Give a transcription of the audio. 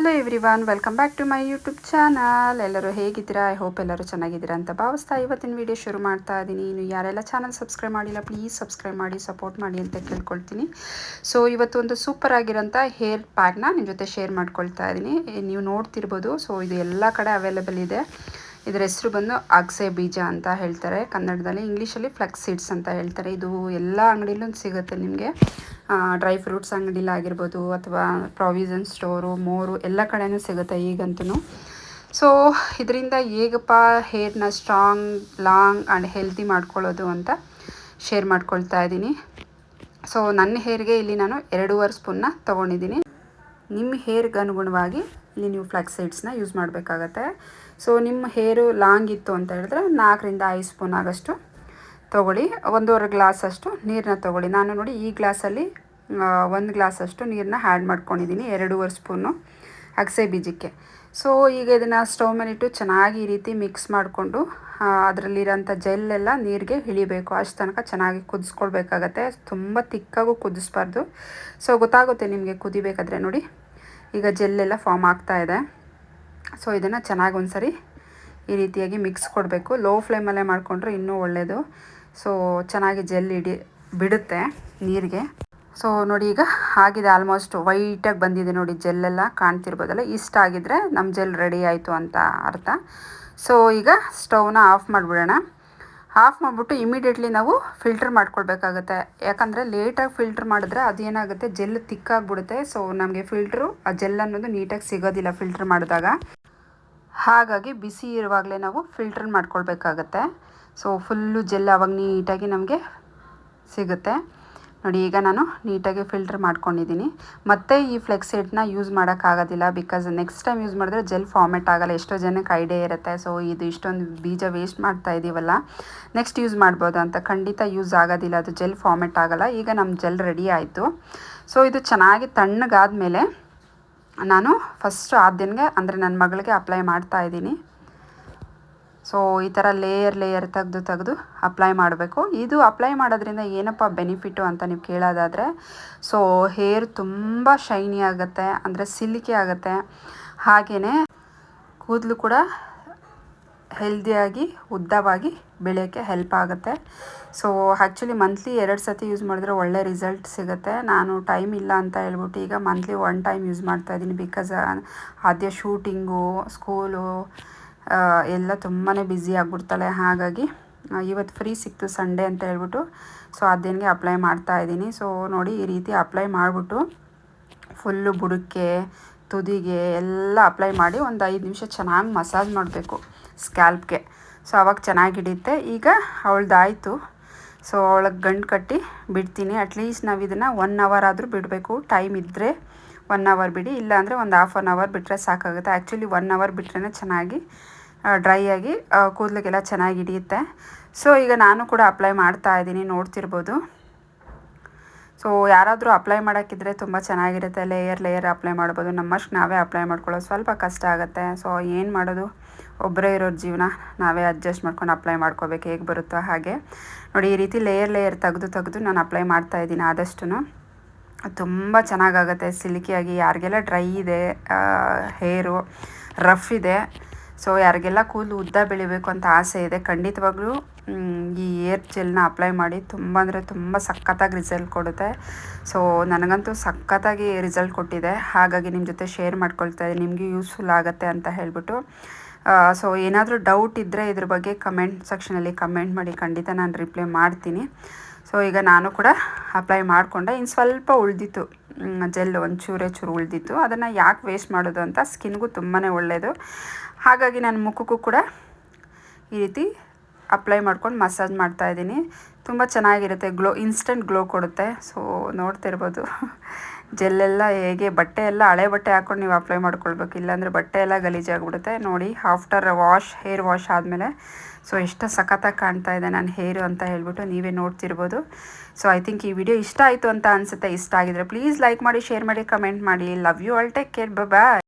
Hello everyone welcome back to my YouTube channel ಎಲ್ಲರೂ ಹೇಗಿದ್ದೀರಾ? I hope ಎಲ್ಲರೂ ಚೆನ್ನಾಗಿದ್ದೀರಾ ಅಂತ ಭಾವಿಸ್ತಾ ಇವತ್ತಿನ ವಿಡಿಯೋ ಶುರು ಮಾಡ್ತಾ ಇದ್ದೀನಿ. ಇನ್ನು ಯಾರೆಲ್ಲ ಚಾನಲ್ ಸಬ್ಸ್ಕ್ರೈಬ್ ಮಾಡಿಲ್ಲ ಪ್ಲೀಸ್ ಸಬ್ಸ್ಕ್ರೈಬ್ ಮಾಡಿ ಸಪೋರ್ಟ್ ಮಾಡಿ ಅಂತ ಕೇಳ್ಕೊಳ್ತೀನಿ. ಸೊ ಇವತ್ತು ಒಂದು ಸೂಪರ್ ಆಗಿರೋಂಥ ಹೇರ್ ಪ್ಯಾಕ್ನ ನಿಮ್ಮ ಜೊತೆ ಶೇರ್ ಮಾಡ್ಕೊಳ್ತಾ ಇದ್ದೀನಿ. ನೀವು ನೋಡ್ತಿರ್ಬೋದು. ಸೊ ಇದು ಎಲ್ಲ ಕಡೆ ಅವೈಲೇಬಲ್ ಇದೆ. ಇದರ ಹೆಸರು ಬಂದು ಅಗ್ಸೆ ಬೀಜ ಅಂತ ಹೇಳ್ತಾರೆ. ಕನ್ನಡದಲ್ಲಿ ಇಂಗ್ಲೀಷಲ್ಲಿ ಫ್ಲೆಕ್ಸ್ ಸೀಡ್ಸ್ ಅಂತ ಹೇಳ್ತಾರೆ. ಇದು ಎಲ್ಲ ಅಂಗಡಿಲೂ ಸಿಗುತ್ತೆ ನಿಮಗೆ. ಡ್ರೈ ಫ್ರೂಟ್ಸ್ ಅಂಗಡಿಲಾಗಿರ್ಬೋದು ಅಥವಾ ಪ್ರಾವಿಷನ್ ಸ್ಟೋರು ಮೋರು ಎಲ್ಲ ಕಡೆಯೂ ಸಿಗುತ್ತೆ ಈಗಂತೂ ಸೊ ಇದರಿಂದ ಹೇಗಪ್ಪ ಹೇರ್ನ ಸ್ಟ್ರಾಂಗ್ ಲಾಂಗ್ ಆ್ಯಂಡ್ ಹೆಲ್ತಿ ಮಾಡ್ಕೊಳ್ಳೋದು ಅಂತ ಶೇರ್ ಮಾಡ್ಕೊಳ್ತಾ ಇದ್ದೀನಿ. ಸೊ ನನ್ನ ಹೇರ್ಗೆ ಇಲ್ಲಿ ನಾನು ಎರಡೂವರೆ ಸ್ಪೂನ್ನ ತೊಗೊಂಡಿದ್ದೀನಿ. ನಿಮ್ಮ ಹೇರ್ಗೆ ಅನುಗುಣವಾಗಿ ಇಲ್ಲಿ ನೀವು ಫ್ಲೆಕ್ಸ್ ಸೀಡ್ಸ್ನ ಯೂಸ್ ಮಾಡಬೇಕಾಗತ್ತೆ. ಸೊ ನಿಮ್ಮ ಹೇರು ಲಾಂಗ್ ಇತ್ತು ಅಂತ ಹೇಳಿದ್ರೆ ನಾಲ್ಕರಿಂದ ಐದು ಸ್ಪೂನ್ ಆಗೋಷ್ಟು ತೊಗೊಳ್ಳಿ. ಒಂದೂವರೆ ಗ್ಲಾಸಷ್ಟು ನೀರನ್ನ ತೊಗೊಳ್ಳಿ. ನಾನು ನೋಡಿ ಈ ಗ್ಲಾಸಲ್ಲಿ ಒಂದು ಗ್ಲಾಸಷ್ಟು ನೀರನ್ನ ಆ್ಯಡ್ ಮಾಡ್ಕೊಂಡಿದ್ದೀನಿ ಎರಡೂವರೆ ಸ್ಪೂನು ಅಗಸೆ ಬೀಜಕ್ಕೆ. ಸೊ, ಈಗ ಇದನ್ನು ಸ್ಟವ್ ಇಟ್ಟು ಚೆನ್ನಾಗಿ ಈ ರೀತಿ ಮಿಕ್ಸ್ ಮಾಡಿಕೊಂಡು ಅದರಲ್ಲಿರೋಂಥ ಜೆಲ್ಲೆಲ್ಲ ನೀರಿಗೆ ಇಳಿಬೇಕು. ಅಷ್ಟು ತನಕ ಚೆನ್ನಾಗಿ ಕುದಿಸ್ಕೊಳ್ಬೇಕಾಗತ್ತೆ. ತುಂಬ ತಿಕ್ಕಾಗೂ ಕುದಿಸ್ಬಾರ್ದು. ಸೊ, ಗೊತ್ತಾಗುತ್ತೆ ನಿಮಗೆ ಕುದಿಬೇಕಾದ್ರೆ ನೋಡಿ. ಈಗ ಜೆಲ್ಲೆಲ್ಲ ಫಾರ್ಮ್ ಆಗ್ತಾ ಇದೆ. ಸೊ, ಇದನ್ನು ಚೆನ್ನಾಗಿ ಒಂದ್ಸರಿ ಈ ರೀತಿಯಾಗಿ ಮಿಕ್ಸ್ ಕೊಡಬೇಕು. ಲೋ ಫ್ಲೇಮಲ್ಲೇ ಮಾಡಿಕೊಂಡ್ರೆ ಇನ್ನೂ ಒಳ್ಳೆಯದು ಸೊ ಚೆನ್ನಾಗಿ ಜೆಲ್ ಇಡಿ ಬಿಡುತ್ತೆ ನೀರಿಗೆ. ಸೊ ನೋಡಿ ಈಗ ಆಗಿದೆ ಆಲ್ಮೋಸ್ಟ್ ವೈಟಾಗಿ ಬಂದಿದೆ ನೋಡಿ ಜೆಲ್ಲೆಲ್ಲ ಕಾಣ್ತಿರ್ಬೋದಲ್ಲ, ಇಷ್ಟ ಆಗಿದ್ರೆ ನಮ್ಮ ಜೆಲ್ ರೆಡಿ ಆಯಿತು ಅಂತ ಅರ್ಥ. ಸೊ ಈಗ ಸ್ಟೌವ್ನ ಆಫ್ ಮಾಡಿಬಿಡೋಣ. ಆಫ್ ಮಾಡಿಬಿಟ್ಟು ಇಮಿಡಿಯೇಟ್ಲಿ ನಾವು ಫಿಲ್ಟರ್ ಮಾಡ್ಕೊಳ್ಬೇಕಾಗುತ್ತೆ. ಯಾಕಂದರೆ ಲೇಟಾಗಿ ಫಿಲ್ಟರ್ ಮಾಡಿದ್ರೆ ಅದೇನಾಗುತ್ತೆ, ಜೆಲ್ ತಿಕ್ಕಾಗ್ಬಿಡುತ್ತೆ ಸೊ ನಮಗೆ ಫಿಲ್ಟ್ರು ಆ ಜೆಲ್ ಅನ್ನೋದು ನೀಟಾಗಿ ಸಿಗೋದಿಲ್ಲ ಫಿಲ್ಟರ್ ಮಾಡಿದಾಗ. ಹಾಗಾಗಿ ಬಿಸಿ ಇರುವಾಗಲೇ ನಾವು ಫಿಲ್ಟರ್ ಮಾಡ್ಕೊಳ್ಬೇಕಾಗತ್ತೆ. ಸೊ ಫುಲ್ಲು ಜೆಲ್ ಅವಾಗ ನೀಟಾಗಿ ನಮಗೆ ಸಿಗುತ್ತೆ. ನೋಡಿ, ಈಗ ನಾನು ನೀಟಾಗಿ ಫಿಲ್ಟರ್ ಮಾಡ್ಕೊಂಡಿದ್ದೀನಿ. ಮತ್ತೆ ಈ ಫ್ಲೆಕ್ಸ್ ಫ್ಲೆಕ್ಸೈಡ್ನ ಯೂಸ್ ಮಾಡೋಕ್ಕಾಗೋದಿಲ್ಲ ಬಿಕಾಸ್ ನೆಕ್ಸ್ಟ್ ಟೈಮ್ ಯೂಸ್ ಮಾಡಿದ್ರೆ ಜೆಲ್ ಫಾರ್ಮೆಟ್ ಆಗಲ್ಲ. ಎಷ್ಟೋ ಜನಕ್ಕೆ ಐಡಿಯಾ ಇರುತ್ತೆ. ಸೊ ಇದು ಇಷ್ಟೊಂದು ಬೀಜ ವೇಸ್ಟ್ ಮಾಡ್ತಾ ಇದ್ದೀವಲ್ಲ ನೆಕ್ಸ್ಟ್ ಯೂಸ್ ಮಾಡ್ಬೋದು ಅಂತ. ಖಂಡಿತ ಯೂಸ್ ಆಗೋದಿಲ್ಲ. ಅದು ಜೆಲ್ ಫಾರ್ಮೆಟ್ ಆಗೋಲ್ಲ. ಈಗ ನಮ್ಮ ಜೆಲ್ ರೆಡಿ ಆಯಿತು. ಸೊ ಇದು ಚೆನ್ನಾಗಿ ತಣ್ಣಗಾದ ಮೇಲೆ ನಾನು ಫಸ್ಟು ಆದ್ಯನ್ಗೆ ಅಂದರೆ ನನ್ನ ಮಗಳಿಗೆ ಅಪ್ಲೈ ಮಾಡ್ತಾ ಇದ್ದೀನಿ ಸೊ ಈ ಥರ ಲೇಯರ್ ಲೇಯರ್ ತೆಗೆದು ತೆಗೆದು ಅಪ್ಲೈ ಮಾಡಬೇಕು. ಇದು ಅಪ್ಲೈ ಮಾಡೋದ್ರಿಂದ ಏನಪ್ಪ ಬೆನಿಫಿಟ್ಟು ಅಂತ ನೀವು ಕೇಳೋದಾದರೆ ಸೊ ಹೇರ್ ತುಂಬ ಶೈನಿ ಆಗುತ್ತೆ, ಅಂದರೆ ಸಿಲ್ಕಿ ಆಗುತ್ತೆ. ಹಾಗೆಯೇ ಕೂದಲು ಕೂಡ ಹೆಲ್ದಿಯಾಗಿ ಉದ್ದವಾಗಿ ಬೆಳೆಯೋಕ್ಕೆ ಹೆಲ್ಪ್ ಆಗುತ್ತೆ. ಸೊ ಆ್ಯಕ್ಚುಲಿ ಮಂತ್ಲಿ ಎರಡು ಸತಿ ಯೂಸ್ ಮಾಡಿದ್ರೆ ಒಳ್ಳೆ ರಿಸಲ್ಟ್ ಸಿಗುತ್ತೆ. ನಾನು ಟೈಮ್ ಇಲ್ಲ ಅಂತ ಹೇಳ್ಬಿಟ್ಟು ಈಗ ಮಂತ್ಲಿ ಒನ್ ಟೈಮ್ ಯೂಸ್ ಮಾಡ್ತಾಯಿದ್ದೀನಿ ಬಿಕಾಸ್ ಆದ್ಯ ಶೂಟಿಂಗು ಸ್ಕೂಲು ಎಲ್ಲ ತುಂಬಾ ಬ್ಯುಸಿ ಆಗಿಬಿಡ್ತಾಳೆ. ಹಾಗಾಗಿ ಇವತ್ತು ಫ್ರೀ ಸಿಕ್ತು ಸಂಡೇ ಅಂತ ಹೇಳ್ಬಿಟ್ಟು ಸೊ ಅದೇನಿಗೆ ಅಪ್ಲೈ ಮಾಡ್ತಾ ಇದ್ದೀನಿ. ಸೊ ನೋಡಿ, ಈ ರೀತಿ ಅಪ್ಲೈ ಮಾಡಿಬಿಟ್ಟು ಫುಲ್ಲು ಬುಡಕ್ಕೆ, ತುದಿಗೆ ಎಲ್ಲ ಅಪ್ಲೈ ಮಾಡಿ ಒಂದು ಐದು ನಿಮಿಷ ಚೆನ್ನಾಗಿ ಮಸಾಜ್ ಮಾಡಬೇಕು ಸ್ಕ್ಯಾಲ್ಪ್ಗೆ ಸೊ ಅವಾಗ ಚೆನ್ನಾಗಿ ಹಿಡಿಯುತ್ತೆ. ಈಗ ಅವಳ್ದಾಯಿತು. ಸೊ ಅವಳಿಗೆ ಗಂಟು ಕಟ್ಟಿ ಬಿಡ್ತೀನಿ. ಅಟ್ಲೀಸ್ಟ್ ನಾವು ಇದನ್ನು ಒನ್ ಅವರ್ ಆದರೂ ಬಿಡಬೇಕು. ಟೈಮ್ ಇದ್ದರೆ ಒನ್ ಅವರ್ ಬಿಡಿ. ಇಲ್ಲಾಂದರೆ ಒಂದು ಹಾಫ್ ಆನ್ ಅವರ್ ಬಿಟ್ಟರೆ ಸಾಕಾಗುತ್ತೆ. ಆ್ಯಕ್ಚುಲಿ ಒನ್ ಅವರ್ ಬಿಟ್ರೇ ಚೆನ್ನಾಗಿ ಡ್ರೈ ಆಗಿ ಕೂದಲಿಗೆಲ್ಲ ಚೆನ್ನಾಗಿ ಹಿಡಿಯುತ್ತೆ. ಸೊ ಈಗ ನಾನು ಕೂಡ ಅಪ್ಲೈ ಮಾಡ್ತಾ ಇದ್ದೀನಿ, ನೋಡ್ತಿರ್ಬೋದು. ಸೊ ಯಾರಾದರೂ ಅಪ್ಲೈ ಮಾಡೋಕ್ಕಿದ್ರೆ ತುಂಬ ಚೆನ್ನಾಗಿರುತ್ತೆ. ಲೇಯರ್ ಲೇಯರ್ ಅಪ್ಲೈ ಮಾಡ್ಬೋದು. ನಮ್ಮಷ್ಟು ನಾವೇ ಅಪ್ಲೈ ಮಾಡ್ಕೊಳ್ಳೋದು. ಸ್ವಲ್ಪ ಕಷ್ಟ ಆಗುತ್ತೆ. ಸೊ ಏನು ಮಾಡೋದು? ಒಬ್ಬರೇ ಇರೋ ಜೀವನ ನಾವೇ ಅಡ್ಜಸ್ಟ್ ಮಾಡ್ಕೊಂಡು ಅಪ್ಲೈ ಮಾಡ್ಕೋಬೇಕು. ಹೇಗೆ ಬರುತ್ತೋ ಹಾಗೆ. ನೋಡಿ, ಈ ರೀತಿ ಲೇಯರ್ ಲೇಯರ್ ತೆಗೆದು ತೆಗೆದು ನಾನು ಅಪ್ಲೈ ಮಾಡ್ತಾ ಇದ್ದೀನಿ ಆದಷ್ಟು ತುಂಬ ಚೆನ್ನಾಗಾಗುತ್ತೆ. ಸಿಲ್ಕಿಯಾಗಿ ಯಾರಿಗೆಲ್ಲ ಡ್ರೈ ಇದೆ ಹೇರು ರಫ್ ಇದೆ ಸೊ ಯಾರಿಗೆಲ್ಲ ಕೂದಲು ಉದ್ದ ಬೆಳಿಬೇಕು ಅಂತ ಆಸೆ ಇದೆ, ಖಂಡಿತವಾಗ್ಲೂ ಈ ಏರ್ ಜೆಲ್ನ ಅಪ್ಲೈ ಮಾಡಿ ತುಂಬ ಅಂದರೆ ತುಂಬ ಸಖತ್ತಾಗಿ ರಿಸಲ್ಟ್ ಕೊಡುತ್ತೆ. ಸೊ ನನಗಂತೂ ಸಖತ್ತಾಗಿ ರಿಸಲ್ಟ್ ಕೊಟ್ಟಿದೆ. ಹಾಗಾಗಿ ನಿಮ್ಮ ಜೊತೆ ಶೇರ್ ಮಾಡ್ಕೊಳ್ತಾ ಇದ್ದೀನಿ. ನಿಮಗೆ ಯೂಸ್ಫುಲ್ ಆಗುತ್ತೆ ಅಂತ ಹೇಳಿಬಿಟ್ಟು. ಸೊ ಏನಾದರೂ ಡೌಟ್ ಇದ್ದರೆ ಇದ್ರ ಬಗ್ಗೆ ಕಮೆಂಟ್ ಸೆಕ್ಷನಲ್ಲಿ ಕಮೆಂಟ್ ಮಾಡಿ. ಖಂಡಿತ ನಾನು ರಿಪ್ಲೈ ಮಾಡ್ತೀನಿ. ಸೊ ಈಗ ನಾನು ಕೂಡ ಅಪ್ಲೈ ಮಾಡಿಕೊಂಡೆ. ಇನ್ನು ಸ್ವಲ್ಪ ಉಳಿದಿತ್ತು. ಜೆಲ್ ಒಂಚೂರೇ ಚೂರು ಉಳಿದಿತ್ತು. ಅದನ್ನು ಯಾಕೆ ವೇಸ್ಟ್ ಮಾಡೋದು ಅಂತ ಸ್ಕಿನ್ಗೂ ತುಂಬಾ ಒಳ್ಳೆಯದು ಹಾಗಾಗಿ ನಾನು ಮುಖಕ್ಕೂ ಕೂಡ ಈ ರೀತಿ ಅಪ್ಲೈ ಮಾಡ್ಕೊಂಡು ಮಸಾಜ್ ಮಾಡ್ತಾಯಿದ್ದೀನಿ ತುಂಬ ಚೆನ್ನಾಗಿರುತ್ತೆ. ಗ್ಲೋ ಇನ್ಸ್ಟೆಂಟ್ ಗ್ಲೋ ಕೊಡುತ್ತೆ. ಸೊ ನೋಡ್ತಿರ್ಬೋದು ಜೆಲ್ಲೆಲ್ಲ ಹೇಗೆ, ಬಟ್ಟೆ ಎಲ್ಲ ಹಳೆ ಬಟ್ಟೆ ಹಾಕ್ಕೊಂಡು ನೀವು ಅಪ್ಲೈ ಮಾಡ್ಕೊಳ್ಬೇಕು. ಇಲ್ಲಾಂದರೆ ಬಟ್ಟೆ ಎಲ್ಲ ಗಲೀಜಾಗ್ಬಿಡುತ್ತೆ. ನೋಡಿ ಆಫ್ಟರ್ ವಾಶ್ ಹೇರ್ ವಾಶ್ ಆದಮೇಲೆ. ಸೊ ಎಷ್ಟು ಸಖತ್ತಾಗಿ ಕಾಣ್ತಾ ಇದೆ ನಾನು ಹೇರು ಅಂತ ಹೇಳ್ಬಿಟ್ಟು ನೀವೇ ನೋಡ್ತಿರ್ಬೋದು. ಸೊ ಐ ಥಿಂಕ್ ಈ ವಿಡಿಯೋ ಇಷ್ಟ ಆಯಿತು ಅಂತ ಅನಿಸುತ್ತೆ. ಇಷ್ಟ ಆಗಿದ್ರೆ ಪ್ಲೀಸ್ ಲೈಕ್ ಮಾಡಿ ಶೇರ್ ಮಾಡಿ ಕಮೆಂಟ್ ಮಾಡಿ. Love you all take care bye